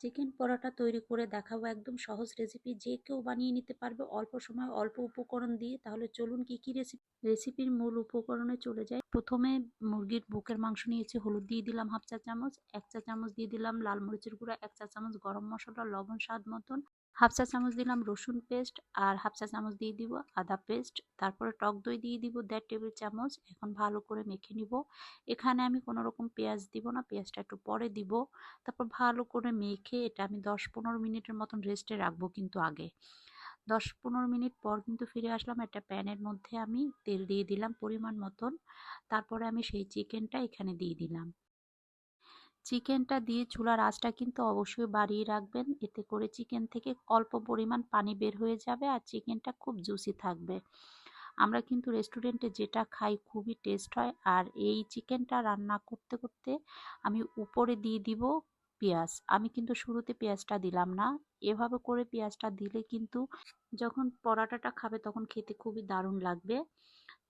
Chicken পরোটা তৈরি করে দেখাবো একদম সহজ রেসিপি যে কেউ বানিয়ে নিতে পারবে। অল্প সময় অল্প উপকরণ দিয়ে। তাহলে চলুন কি কি রেসিপি রেসিপির মূল উপকরণে চলে যায় প্রথমে মুরগির বুকের মাংস নিয়েছি। হলুদ দিয়ে দিলাম হাফ চা চামচ, এক চা চামচ দিয়ে দিলাম লাল মরিচের গুঁড়া, এক চা চামচ গরম মশলা, লবণ স্বাদ মতন। হাফ চা চামচ দিলাম রসুন পেস্ট আর হাফ চা চামচ দিয়ে দিব আদা পেস্ট। তারপরে টক দই দিয়ে দিব দেড় টেবিল চামচ। এখন ভালো করে মেখে নিব। এখানে আমি কোনো রকম পেঁয়াজ দিব না, পেঁয়াজটা একটু পরে দিব। তারপর ভালো করে মেখে এটা আমি দশ পনেরো মিনিটের মতন রেস্টে রাখব কিন্তু আগে। দশ পনেরো মিনিট পর কিন্তু ফিরে আসলাম একটা প্যানের মধ্যে আমি তেল দিয়ে দিলাম পরিমাণ মতন। তারপরে আমি সেই চিকেনটা এখানে দিয়ে দিলাম। চিকেনটা দিয়ে চুলার আঁচটা কিন্তু অবশ্যই বাড়িয়ে রাখবেন। এতে করে চিকেন থেকে অল্প পরিমাণ পানি বের হয়ে যাবে আর চিকেনটা খুব জুসি থাকবে। আমরা কিন্তু রেস্টুরেন্টে যেটা খাই খুবই টেস্ট হয়। আর এই চিকেনটা রান্না করতে করতে আমি উপরে দিয়ে দিব পেঁয়াজ। আমি কিন্তু শুরুতে পেঁয়াজটা দিলাম না। এভাবে করে পেঁয়াজটা দিলে কিন্তু যখন পরাটাটা খাবে তখন খেতে খুবই দারুণ লাগবে।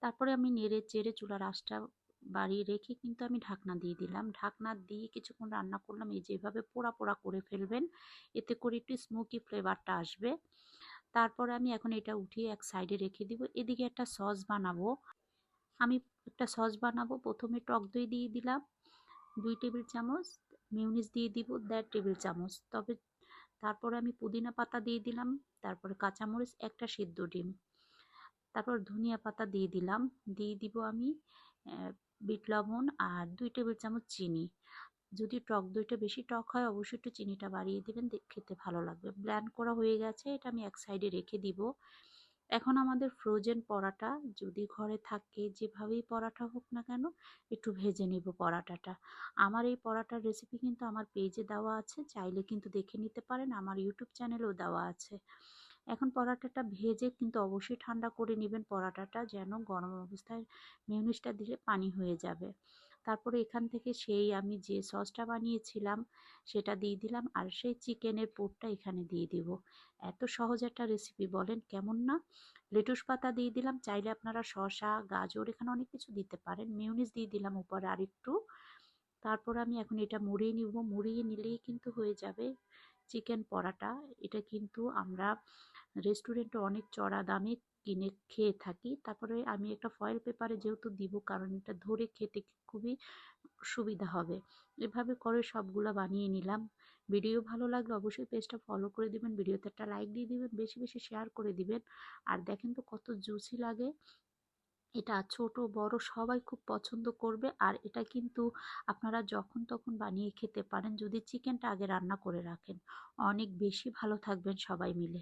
তারপরে আমি নেড়ে চেড়ে চুলার আঁচটা বাড়িয়ে রেখে কিন্তু আমি ঢাকনা দিয়ে দিলাম। ঢাকনা দিয়ে কিছুক্ষণ রান্না করলাম। এই যেভাবে পোড়া পোড়া করে ফেলবেন, এতে করে একটু স্মোকি ফ্লেভারটা আসবে। তারপরে আমি এখন এটা উঠিয়ে এক সাইডে রেখে দিব। এদিকে একটা সস বানাবো। আমি একটা সস বানাবো। প্রথমে টক দই দিয়ে দিলাম, দুই টেবিল চামচ মিউনিস দিয়ে দিব, দেড় টেবিল চামচ। তবে তারপরে আমি পুদিনা পাতা দিয়ে দিলাম, তারপরে কাঁচামরিচ, একটা সিদ্ধ ডিম। তারপর ধনিয়া পাতা দিয়ে দিলাম। দিয়ে দিব আমি বিট লবণ আর দুই টেবিল চামচ চিনি। যদি টক দইটা বেশি টক হয়, অবশ্যই একটু চিনিটা বাড়িয়ে দেবেন খেতে ভালো লাগবে। ব্ল্যান্ড করা হয়ে গেছে, এটা আমি এক সাইডে রেখে দিব। এখন আমাদের ফ্রোজেন পরাটা, যদি ঘরে থাকে, যেভাবেই পরাটা হোক না কেন, একটু ভেজে নিব পরাটাটা। আমার এই পরাটার রেসিপি কিন্তু আমার পেজে দেওয়া আছে, চাইলে কিন্তু দেখে নিতে পারেন, আমার ইউটিউব চ্যানেলেও দেওয়া আছে। এখন পরাটাটা ভেজে কিন্তু অবশ্যই ঠান্ডা করে নেবেন। পরাটাটা যেন গরম অবস্থায় মিউনিসটা দিলে পানি হয়ে যাবে। তারপরে এখান থেকে সেই আমি যে সসটা বানিয়েছিলাম, সেটা দিয়ে দিলাম আর সেই চিকেনের পোটটা এখানে দিয়ে দিব। এত সহজ একটা রেসিপি বলেন, কেমন না? লেটুস পাতা দিয়ে দিলাম, চাইলে আপনারা শসা, গাজর এখানে অনেক কিছু দিতে পারেন। মিউনিস দিয়ে দিলাম উপরে আরেকটু। তারপর আমি এখন এটা মুড়িয়ে নিব। মুড়িয়ে নিলেই কিন্তু হয়ে যাবে। চিকেন পরাটা, এটা কিন্তু আমরা রেস্টুরেন্টে অনেক চড়া দামে কিনে খেয়ে থাকি। তারপরে আমি একটা ফয়েল পেপারে যেহেতু দিব, কারণ এটা ধরে খেতে খুবই সুবিধা হবে। এভাবে করে সবগুলো বানিয়ে নিলাম। ভিডিও ভালো লাগলে অবশ্যই পেজটা ফলো করে দিবেন, ভিডিওতে একটা লাইক দিয়ে দিবেন, বেশি বেশি শেয়ার করে দিবেন। আর দেখেন তো কত জুসি লাগে। এটা ছোট, বড় সবাই খুব পছন্দ করবে। আর এটা কিন্তু আপনারা যখন তখন বানিয়ে খেতে পারেন যদি চিকেনটা আগে রান্না করে রাখেন। অনেক বেশি ভালো থাকবেন সবাই মিলে।